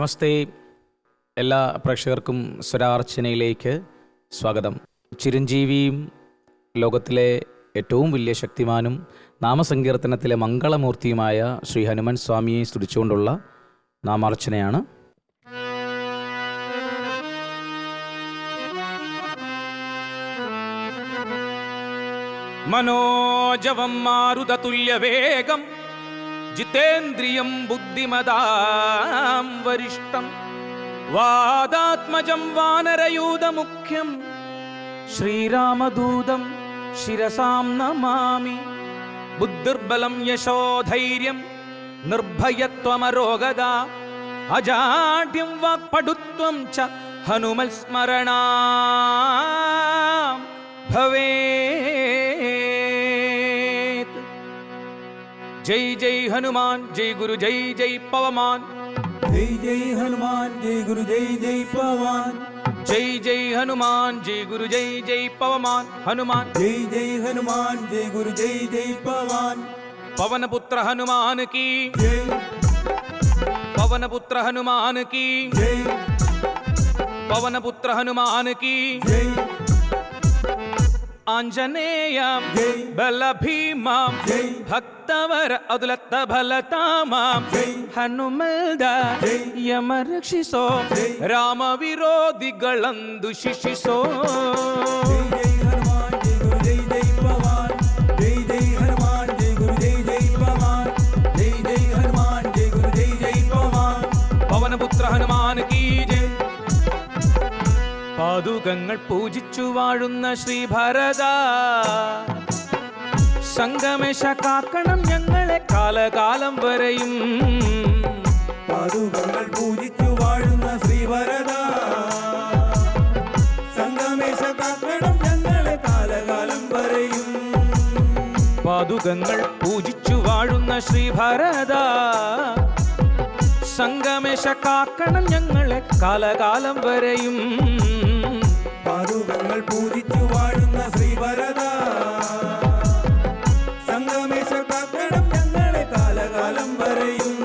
നമസ്തേ എല്ലാ പ്രേക്ഷകർക്കും സ്വരാർച്ചനയിലേക്ക് സ്വാഗതം. ചിരഞ്ജീവിയും ലോകത്തിലെ ഏറ്റവും വലിയ ശക്തിമാനും നാമസങ്കീർത്തനത്തിലെ മംഗളമൂർത്തിയുമായ ശ്രീ ഹനുമാൻ സ്വാമിയെ സ്തുതിച്ചുകൊണ്ടുള്ള നാമാർച്ചനയാണ്. മനോജവം മാരുതതുല്യവേഗം ജിതേന്ദ്രിയം ബുദ്ധിമതാം വരിഷ്ടം. വാദാത്മജം വാനരയൂതമുഖ്യം. ശ്രീരാമദൂതം ശിരസാം നമാമി. ബുദ്ധിർബലം യശോധൈര്യം നിർഭയത്വമരോഗത അജാഢ്യം വാക്പടുത്വം ച ഹനുമൽ സ്മരണ ഭവേത് जय जय हनुमान जय गुरु जय जय पवमान। जय जय हनुमान जय गुरु जय जय पवमान। जय जय हनुमान जय गुरु जय जय पवमान। हनुमान। जय जय हनुमान जय गुरु जय जय पवमान। पवन पुत्र हनुमान की। जय। पवन पुत्र हनुमान की। जय। पवन पुत्र हनुमान की। जय। ఆంజనేయం బల భీమాం భక్తవర అదులత్త బలతామాం హనుమల్ద యమ రక్షిసో రామ విరోధిగళందు శిశిసో പാതുകങ്ങൾ പൂജിച്ചു വാഴുന്ന ശ്രീഭരത. സംഗമേശ കാക്കണം ഞങ്ങളെ കാലകാലം വരെയും. പാതുകങ്ങൾ പൂജിച്ചു വാഴുന്ന ശ്രീവരദ സംഗമേശ കാക്കണം ഞങ്ങളെ കാലകാലം വരെയും. പാതുകങ്ങൾ പൂജിച്ചു വാഴുന്ന ശ്രീഭരത. സംഗമേശ കാക്കണം ഞങ്ങളെ കാലകാലം വരെയും. പാതുകങ്ങൾ പൂജിച്ചു വാഴുന്ന ശ്രീവരദ. സംഗമേശ കാക്കണം ഞങ്ങളെ കാലകാലം വരെയും.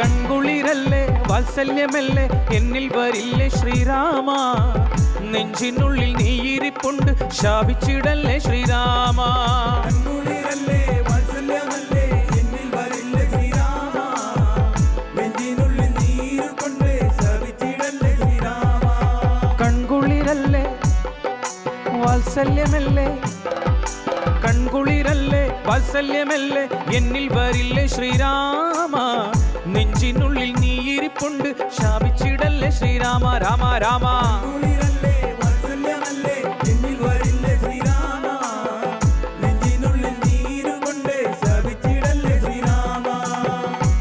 കൺകുളിരല്ലേ വാത്സല്യമല്ലേ എന്നിൽ വരില്ലേ ശ്രീരാമ. നെഞ്ചിനുള്ളിൽ നീയിരിപ്പുണ്ട് ശാപിച്ചിടല്ലേ ശ്രീരാമ. വാത്സല്യമല്ലേ? കൺകുളിരല്ലേ? വാത്സല്യമല്ലേ? എന്നിൽ വരില്ലേ ശ്രീരാമ? നെഞ്ചിനുള്ളിൽ നീയിരിപ്പുണ്ട്. ശാപിച്ചിടല്ലേ ശ്രീരാമ? രാമ രാമ.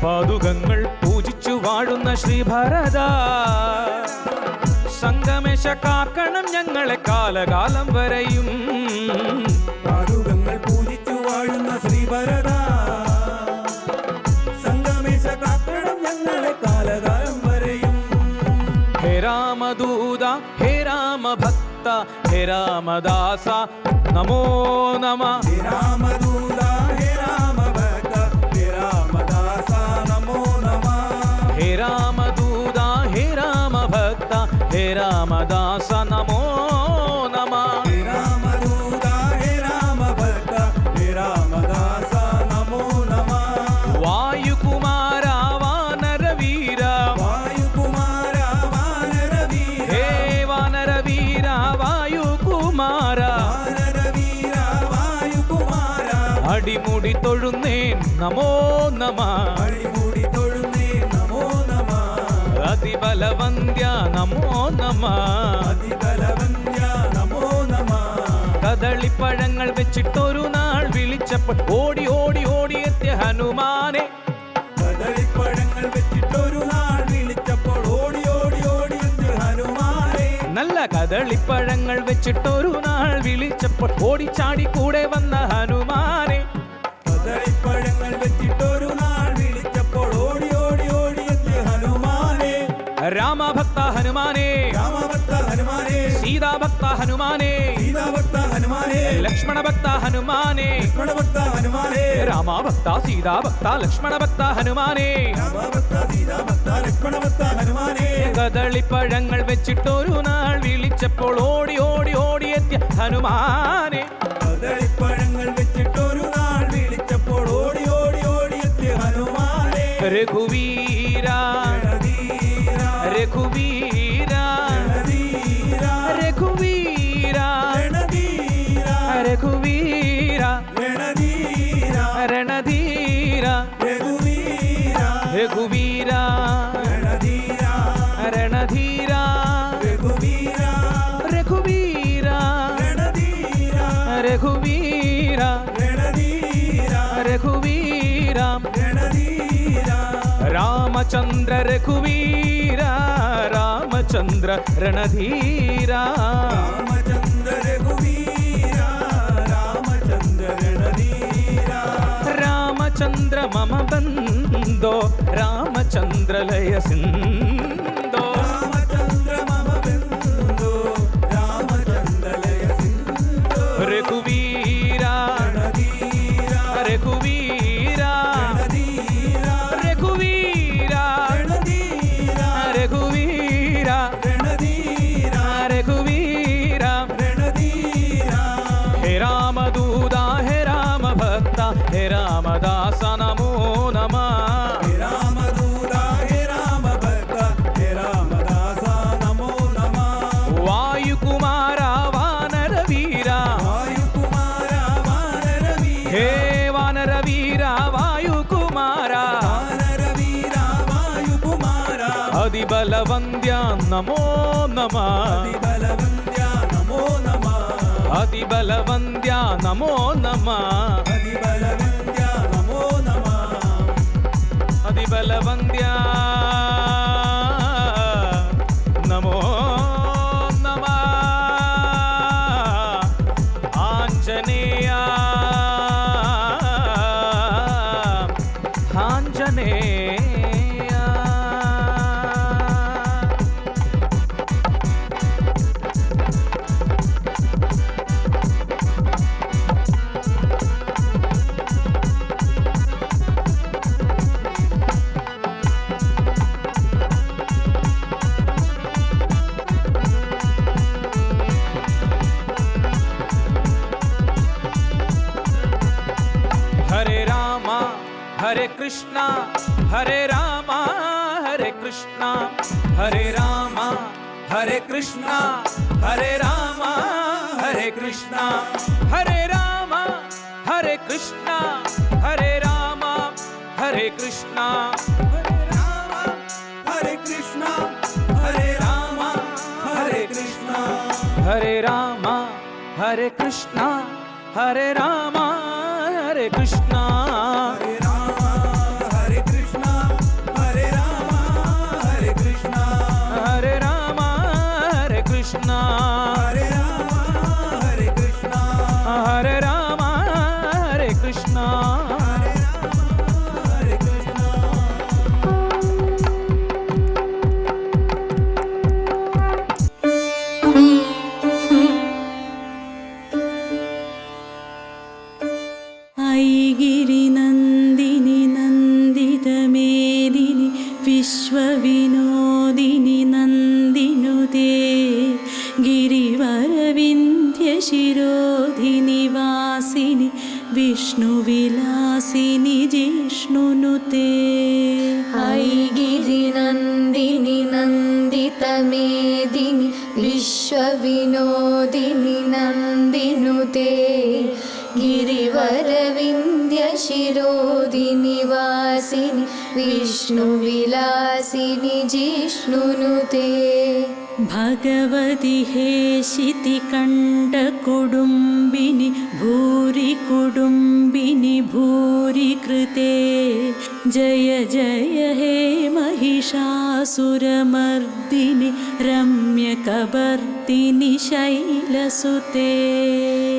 പാതുകങ്ങൾ പൂജിച്ചു വാഴുന്ന ശ്രീഭരത സംഗമേശ കാക്കണം ഞങ്ങളെ കാലകാലം വരെയും. പാടുകങ്ങൾ പൂജിച്ചു വാഴുന്ന ശ്രീഭരത. സംഗമേശ കാക്കണം ഞങ്ങളെ കാലകാലം വരെയും. ഹേ രാമദൂത ഹേ രാമഭക്ത ഹേ രാമദാസ നമോ നമ. ഹേ രാമദൂത ഹേ രാമഭക്ത ഹേ രാമദാസ നമോ നമ. ഹേ രാമദൂത ഹേ രാമഭക്ത ഹേ രാമദാസ നമോ നമ. തൊഴുന്നേ നമോ നമ. അതിബലവന്ധ്യ നമോ നമ. അതിബലവന്ധ്യ നമോ നമ. കദളിപ്പഴങ്ങൾ വെച്ചിട്ടൊരു നാൾ വിളിച്ചപ്പോൾ ഓടി ഓടി ഓടി എത്തിയ ഹനുമാനെ. കദളിപ്പഴങ്ങൾ വെച്ചിട്ടൊരു നാൾ വിളിച്ചപ്പോൾ ഓടി ഓടി ഓടി എത്തിയ ഹനുമാനെ. നല്ല കദളിപ്പഴങ്ങൾ വെച്ചിട്ടൊരു നാൾ വിളിച്ചപ്പോൾ ഓടിച്ചാടി കൂടെ വന്ന ഓടി ഭക്ത ഹനുമാനെ. രാമഭക്ത ഹനുമാനെ. ഹനുമാനെ ഭക്ത സീതാഭക്ത ഹനുമാനെ. സീതാഭക്ത ലക്ഷ്മണ ഭക്ത ഹനുമാനേ. രാമഭക്ത സീതാഭക്ത ലക്ഷ്മണഭക്ത ഹനുമാനെ. രാമഭക്ത സീതാഭക്ത ലക്ഷ്മണഭക്ത ഹനുമാനേ. കദളിപ്പഴങ്ങൾ വെച്ചിട്ടൊരു നാൾ വിളിച്ചപ്പോൾ ഓടി ഓടി ഓടിയെത്തിയ ഹനുമാനെ. കദളിപ്പഴങ്ങൾ വെച്ചിട്ടൊരു നാൾ വിളിച്ചപ്പോൾ ഓടി ഓടി ഓടിയെത്തിയ ഹനുമാനെ. രഘുവീര రఘువీరా. రఘువీరా. రఘువీరా. రణధీరా. రణధీరా. రఘువీరా. రఘువీరా. రణధీరా. రఘువీరా. రణధీరా. రఘువీరా. రణధీరా. రామచంద్ర రఘువీరా. రామచంద్ర రణధీరా. రామచంద్ర రఘువీరా. രാമചന്ദ്ര മമ ബന്ധോ രാമചന്ദ്ര నమో నమ Hare Krishna, Hare Rama, Hare Krishna, Hare Rama, Hare Krishna, Hare Rama, Hare Krishna, Hare Rama, Hare Krishna, Hare Rama, Hare Krishna, ಗಾಯಿಗೆ भगवति हेशितिकण्ठकुडुम्बिनि भूरि कुडुम्बिनि भूरि कृते जय जय हे महिषासुरमर्दिनि रम्यकबर्दिनि शैलसुते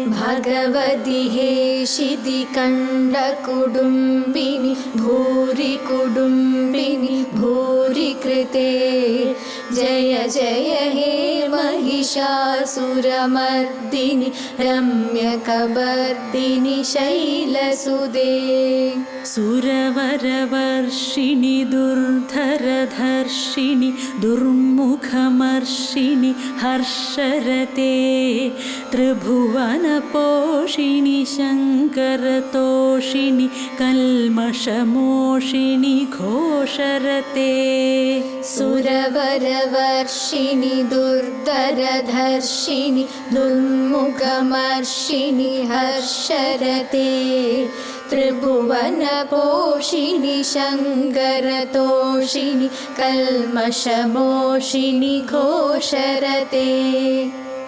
भगवति हे शितिकण्डकुडुम्बिनि भूरि कुडुम्बिनि भूरि कृते जय जय हे महिषासुरमर्दिनि रम्यकबर्दिनि शैलसुदे സുരവരവർഷിണി ദുർധരധർഷിണി ദുർമുഖമർഷിണി ഹർഷരതേ ത്രിഭുവനപോഷിണി ശങ്കരതോഷിണി കൽമഷമോഷിണി ഘോഷരതേ. സുരവരവർഷിണി ദുർധരധർഷിണി ദുർമുഖമർഷിണി ഹർഷരതേ. हर्षरते त्रिभुवनपोषिणि शङ्करतोषिणि कल्मषमोषिणि घोषरते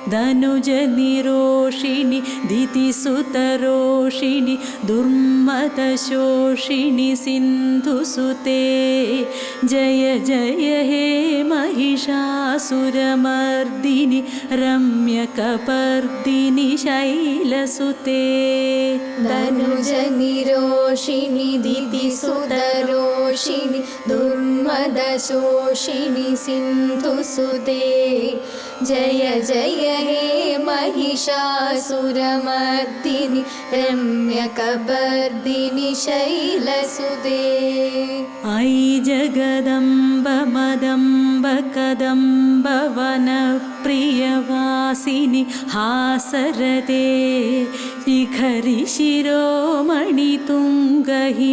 धनुजनिरोषिणि दितिसुतरोषिणि दुर्मतशोषिणि सिन्धुसुते। जय जय हे महिषासुरमर्दिनि रम्यकपर्दिनि शैलसुते। धनुजनिरोषिणि दितिसुतरोषिणि दुर्मदशोषिणि सिन्धुसुते जय जय हे महिषासुरमर्दिनि रम्यकपर्दिनि शैलसुदे ऐ जगदम्ब मदम्ब कदम्ब वनप्रियवासिनि हासरते शिखरि शिरोमणि तुङ्गहिमालय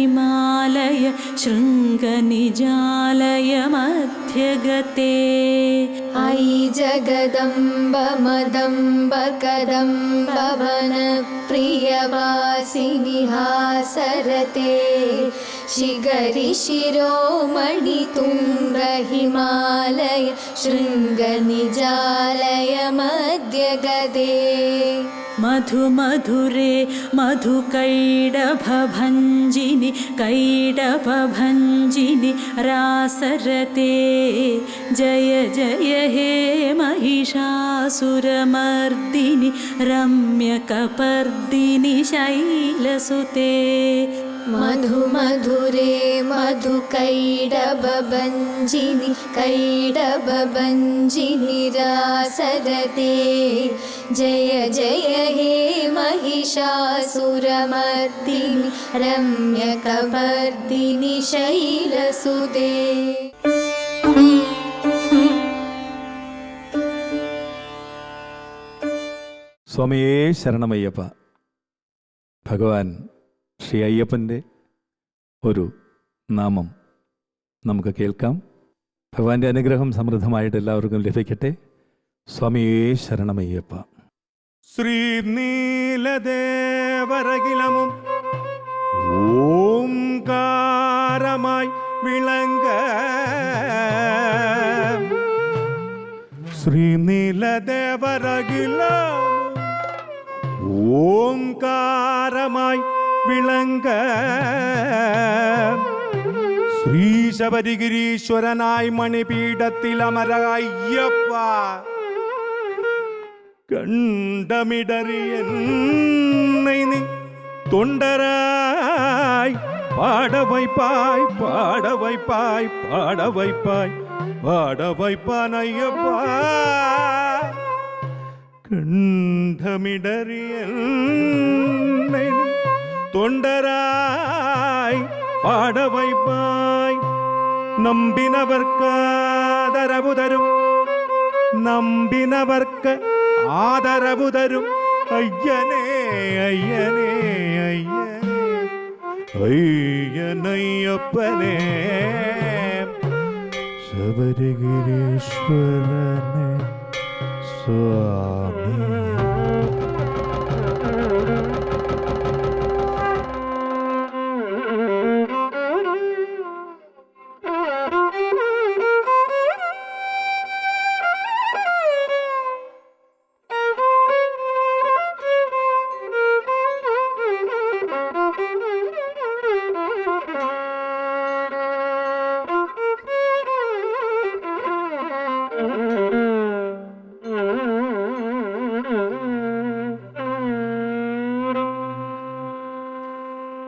शृङ्गनिजालय मध्यगते ऐ जगदम्ब मदम्ब कदम्ब वनप्रियवासिनि हासरते शिखरि शिरोमणि तुङ्गहिमालय शृङ्गनिजालय मध्यगदे मधुमधुरे मधुकैडभभञ्जिनि कैडभभञ्जिनि रासरते। जय जय हे महिषासुरमर्दिनि रम्यकपर्दिनि शैलसुते। मधुमधुरे मधुकैडबभञ्जिनि कैडबभञ्जिनि रासरते जय जय हे महिषासुरमर्दिनि रम्यकपर्दिनि शैलसुदे സ്വാമിയേ ശരണമയ്യപ്പ ഭഗവാൻ ശ്രീ അയ്യപ്പൻ്റെ ഒരു നാമം നമുക്ക് കേൾക്കാം ഭഗവാന്റെ അനുഗ്രഹം സമൃദ്ധമായിട്ട് എല്ലാവർക്കും ലഭിക്കട്ടെ സ്വാമിയേ ശരണമയ്യപ്പ ശ്രീനീലദേവരകിലമും ഓംകാരമായി വിളങ്ക. ശ്രീനീലദേവരകില ഓംകാരമായി വിളങ്ക. ശ്രീശബരിഗിരീശ്വരനായി മണിപീഠത്തിൽ അമര கண்டமிடறி என்னை நீ தொண்டராய். பாட வைப்பாய் பாட வைப்பாய் பாட வைப்பாய் பாட வைப்பான் ஐயப்பா. கண்டமிடறி என்னை தொண்டராய். பாட வைப்பாய். நம்பினவர்க்காதரவு நம்பினவர்க்க ആദരവു തരും അയ്യനേ അയ്യനേ അയ്യനേ. അയ്യനയ്യപ്പനേ. ശബരിഗിരീശ്വരനെ സ്വാമി.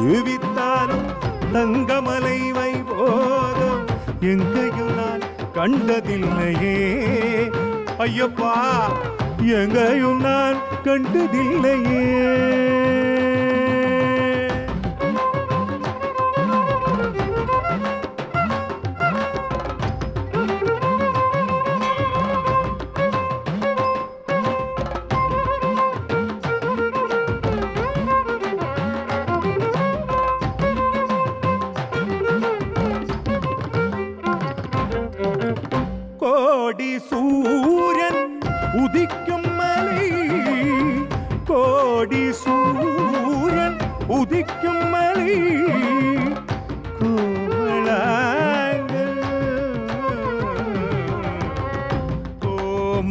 மலை தங்கமலை வைபோகம் எங்கையும் நான் கண்டதில்லையே. ஐயப்பா எங்கையும் நான் கண்டதில்லையே. உதிக்கும் மலை கோடி சூரன் உதிக்கும் மலை கோமளாங்கள்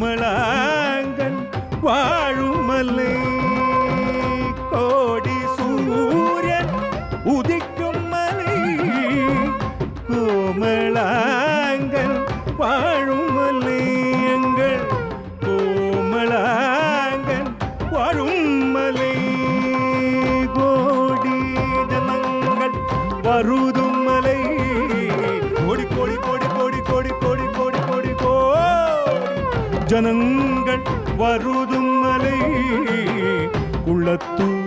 கோமளாங்கள் வாழும் மலை. உள்ளத்தூ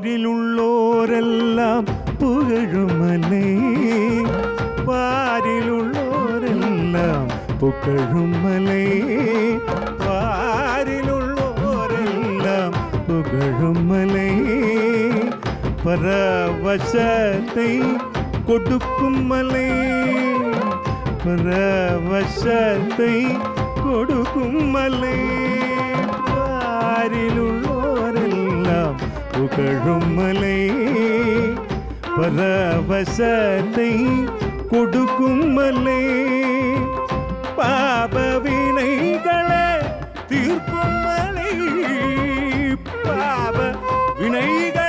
பாரிலுள்ளோரெல்லாம் புகழுமலே பாரிலுள்ளோரெல்லாம் புகழுமலே பாரிலுள்ளோரெல்லாம் புகழுமலே பரவசத்தை கொடுக்கும் மலை பரவசத்தை கொடுக்கும் மலை பாரிலுள்ள புகழும் மலை பரவசத்தை கொடுக்கும் மலை பாபவினைகளை தீர்க்கும் மலை பாப வினைகள்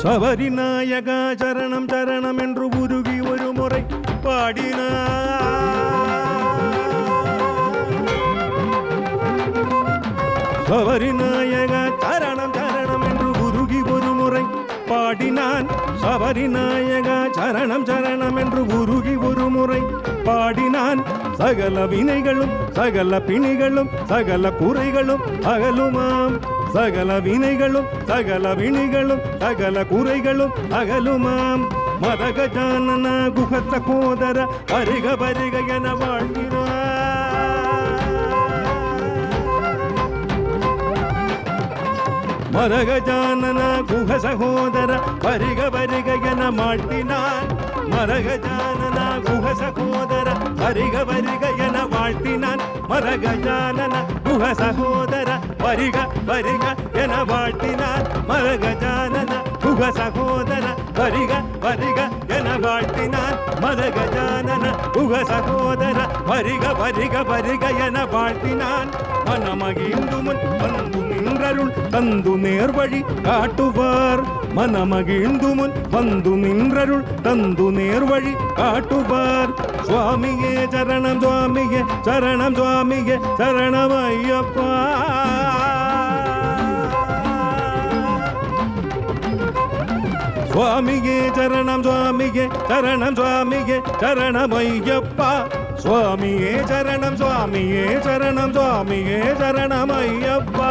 ശബരിനായക ചരണം ചരണം എന്നു ഉരുകി ഒരു മുറൈ പാടിന ശബരിനായക ചരണം ചരണം എന്നു ഉരുകി ഒരു മുറൈ പാടിനാൻ ശബരിനായക ചരണം ചരണം എന്നു ഉരുകി ഒരു മുറൈ பாடினான் சகல வினைகளும் சகல பிணிகளும் சகல குறைகளும் அகலுமாம் ಸಗಲ ವಿನಯಗಳು ಸಗಲ ವಿಣಿಗಳು, ಸಗಲ ಕೂರೈಗಳು ಹಗಲು ಮಾಂ. ಮದ ಗಜಾನನ ಗುಹ ಸಕೋದರ ಅರಿಗ ಬರಿಗ ಮದಗಜಾನನ ಗುಹ மரகஜானன குஹ சகோதர வருக வருக என வாழ்த்தினான். மரகஜானன குஹ சகோதர வருக வருக என வாழ்த்தினான். மரகஜானன குஹ சகோதர வருக வருக என வாழ்த்தினான். மரகஜானன குஹ சகோதர வருக வருக வருக என வாழ்த்தினான். மனமகிழ்ந்து முன் நின்றருள் தந்து நேர்வழி காட்டுவார். மனமகிழ்ந்து முன் வந்து நின்றருள் தந்து நேர்வழி காட்டுவார். சுவாமியே சரணம் சுவாமியே சரணம் சுவாமியே சரணம் ஐயப்பா சுவாமியே சரணம் சுவாமியே சரணம் சுவாமியே சரணம் ஐயப்பா சுவாமியே சரணம் சுவாமியே சரணம் சுவாமியே சரணம் ஐயப்பா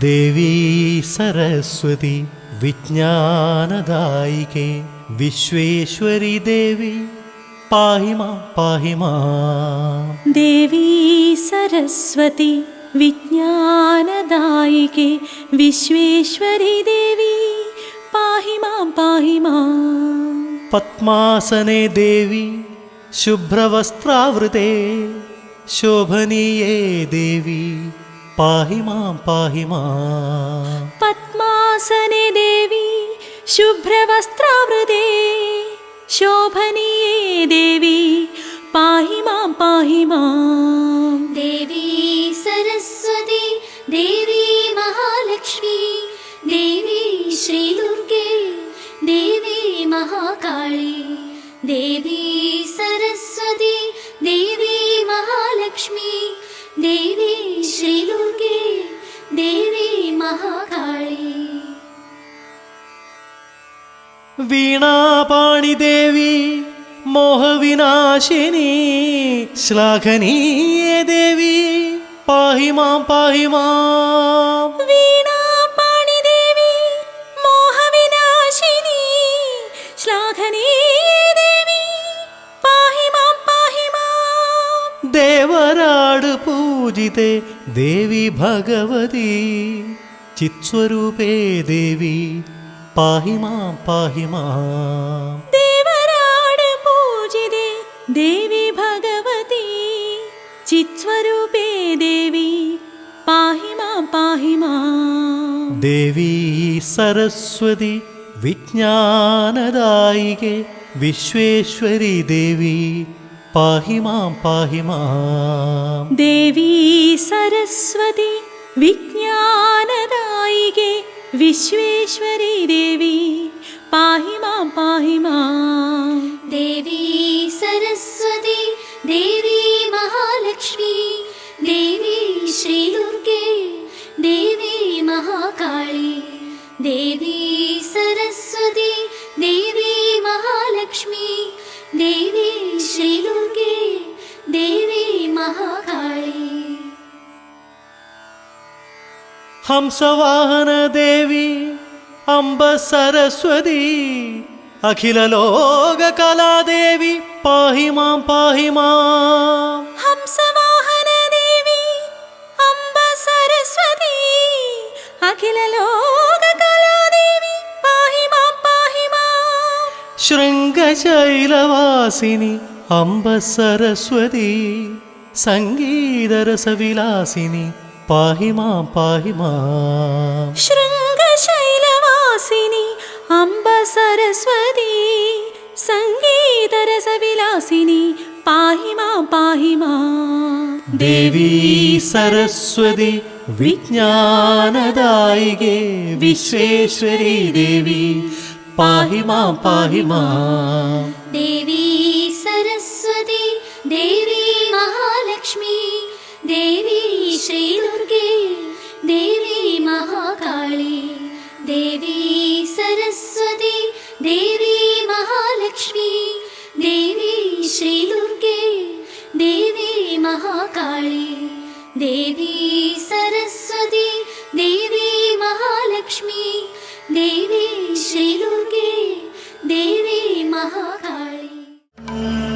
देवी सरस्वती विज्ञानदायिके विश्वेश्वरि देवी पाहि मा पाहि मा। देवी सरस्वती विज्ञानदायिके विश्वेश्वरि देवी पाहि मां पाहि मा। पद्मासने देवी शुभ्रवस्त्रावृते शोभनीये देवी पाहि मां मा। पाहिमा पद्मासने देवी शुभ्रवस्त्रावृदे शोभनीये देवी पाहि मां पाहि मां। देवी सरस्वती देवी महालक्ष्मी देवी श्रीदुर्गे देवी महाकाली देवी सरस्वती देवी महालक्ष्मी देवी महाकाली। वीणा पाणिदेवी मोह विनाशिनी श्लाघनीय देवी पाही माँ पाहि माँ। वीणा पाणिदेवी मोह विनाशिनी श्लाघनीय देवी पाही माँ पाहि माँ। देवराड पूजिते देवी भगवती। ചിത്സ്വരൂപേ ദേവി പാഹി പാഹിമാം പാഹിമാം. ദേവരാട് പൂജിതേ ദേവി ഭഗവതി. ചിത്സ്വരൂപേ ദേവി പാഹി മാം പാഹിമാം. ദേവി സരസ്വതി വിജ്ഞാനദായിക വിശ്വേശ്വരി ദേവി പാഹി പാഹിമാം പാഹിമാം. ദേവി സരസ്വതി विज्ञानदायिके विश्वेश्वरी देवी पाहि मां पाहि माम् देवी सरस्वती देवी महालक्ष्मी देवी श्रीदुर्गे देवी महाकाली देवी सरस्वती देवी महालक्ष्मी देवी ഹംസവാഹനദേവി അംബ സരസ്വതി അഖിലലോകകലാദേവി പാഹി മാം പാഹി മാം ഹംസവാഹനദേവി അംബ സരസ്വതി അഖിലലോകകലാദേവി പാഹി മാം പാഹി മാം ശൃംഗശൈലവാസിനി അംബ സരസ്വതി സംഗീതരസവിലാസിനി पाहि मां पाहि मां शृङ्गशैलवासिनि अम्ब सरस्वती सङ्गीतरसविलासिनि पाहि मां पाहि मां देवी सरस्वती विज्ञानदायिके विश्वेश्वरी देवी पाहि मां पाहि मां देवी सरस्वती देवी महालक्ष्मी देवी श्री दुर्गे देवी महाकाली देवी सरस्वती देवी महालक्ष्मी देवी श्री दुर्गे देवी महाकाली देवी सरस्वती देवी महालक्ष्मी देवी श्री दुर्गे देवी महाकाली